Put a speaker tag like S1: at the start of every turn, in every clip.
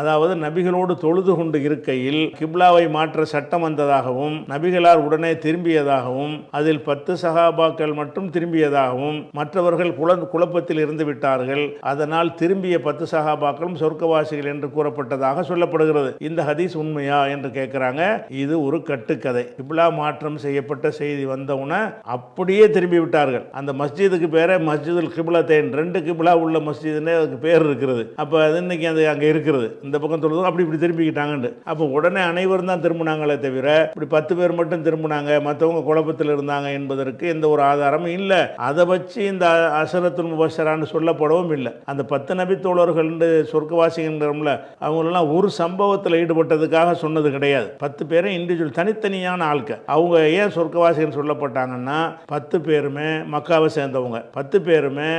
S1: அதாவது நபிகளோடு தொழுது கொண்டு இருக்கையில் கிப்லாவை மாற்ற சட்டம் வந்ததாகவும் நபிகளார் உடனே திரும்பியதாகவும் அதில் பத்து சகாபாக்கள் மட்டும் திரும்பியதாகவும் மற்றவர்கள் குல குழப்பத்தில் இருந்து விட்டார்கள். அதனால் திரும்பிய பத்து சகாபாக்களும் சொர்க்கவாசிகள் என்று கூறப்பட்டதாக சொல்லப்படுகிறது. இந்த ஹதீஸ் உண்மையா என்று கேட்குறாங்க. இது ஒரு கட்டுக்கதை. கிப்லா மாற்றம் செய்யப்பட்ட செய்தி வந்தவுடனே அப்படியே திரும்பி விட்டார்கள். அந்த மஸ்ஜிதுக்கு பேரே மஸ்ஜிதுல் கிப்லத்தேன் ரெண்டு கிப்லா உள்ள மஸ்ஜிதுன்னு அதுக்கு பேர் இருக்கிறது. அப்போ அது இன்னைக்கு அது அங்கே இருக்கிறது. இந்த பக்கம் தொழுதும் அப்படி இப்படி திரும்பிக்கிட்டாங்கன்னு அப்போ உடனே அனைவரும் தான் திரும்பினாங்களே தவிர இப்படி பத்து பேர் மட்டும் திரும்பினாங்க மற்றவங்க குழப்பத்தில் இருந்தாங்க என்பதற்கு எந்த ஒரு ஆதாரமும் இல்லை. அதை வச்சு இந்த அசரத்துல் முபஷரான்னு சொல்லப்படவும் இல்லை. அந்த பத்து நபி தோழர்கள் சொர்க்கவாசிங்கிறோம்ல அவங்களெல்லாம் ஒரு சம்பவத்தில் ஈடுபட்டதுக்காக சொன்னது கிடையாது. பத்து பேரும் இண்டிவிஜுவல் தனித்தனியான ஆட்கள் அவங்க ஏன் சொர்க்கவாசிகள் சொல்லப்பட்டாங்கன்னா பத்து பேருமே மக்காவை சேர்ந்தவங்க. பத்து பேருமே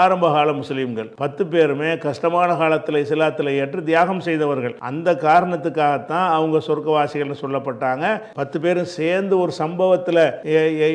S1: ஆரம்ப கால முஸ்லீம்கள். பத்து பேருமே கஷ்டமான காலத்தில் இஸ்லாத்தில் ஏற்று தியாகம் தியாகம் செய்தவர்கள். அந்த காரணத்துக்காகத்தான் அவங்க சொர்க்கவாசிகள்னு சொல்லப்பட்டாங்க. பத்து பேரும் சேர்ந்து ஒரு சம்பவத்தில்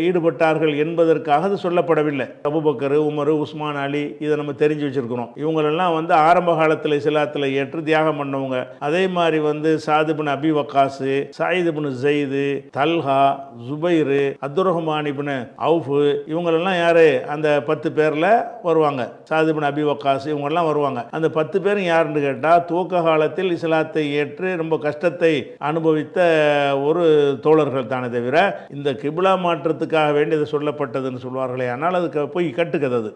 S1: ஈடுபட்டார்கள் என்பதற்காக அது சொல்லப்படவில்லை. அபுபக்கர் உமர் உஸ்மான் அலி இதை நம்ம தெரிஞ்சு வச்சிருக்கிறோம். இவங்களெல்லாம் வந்து ஆரம்ப காலத்தில் இஸ்லாத்தில் ஏற்று தியாகம் பண்ணவங்க. அதே மாதிரி வந்து சாதிபின் அபி வக்காசு சாயிதுபின் ஜெயிது தல்ஹா ஜுபைரு அப்துரஹமான் இபின் அவுஃபு இவங்களெல்லாம் யாரு? அந்த பத்து பேரில் வருவாங்க. சாதிபின் அபி வக்காசு இவங்கெல்லாம் வருவாங்க. அந்த பத்து பேரும் யாருன்னு கேட்டால் துவக்க காலத்தில் இஸ்லாத்தை ஏற்று ரொம்ப கஷ்டத்தை அனுபவித்த ஒரு தோழர்கள் தானே தவிர இந்த கிபிலா மாற்றத்துக்காக வேண்டி இது சொல்லப்பட்டதுன்னு சொல்வார்களே ஆனால் அதுக்கு போய் கட்டுக்கது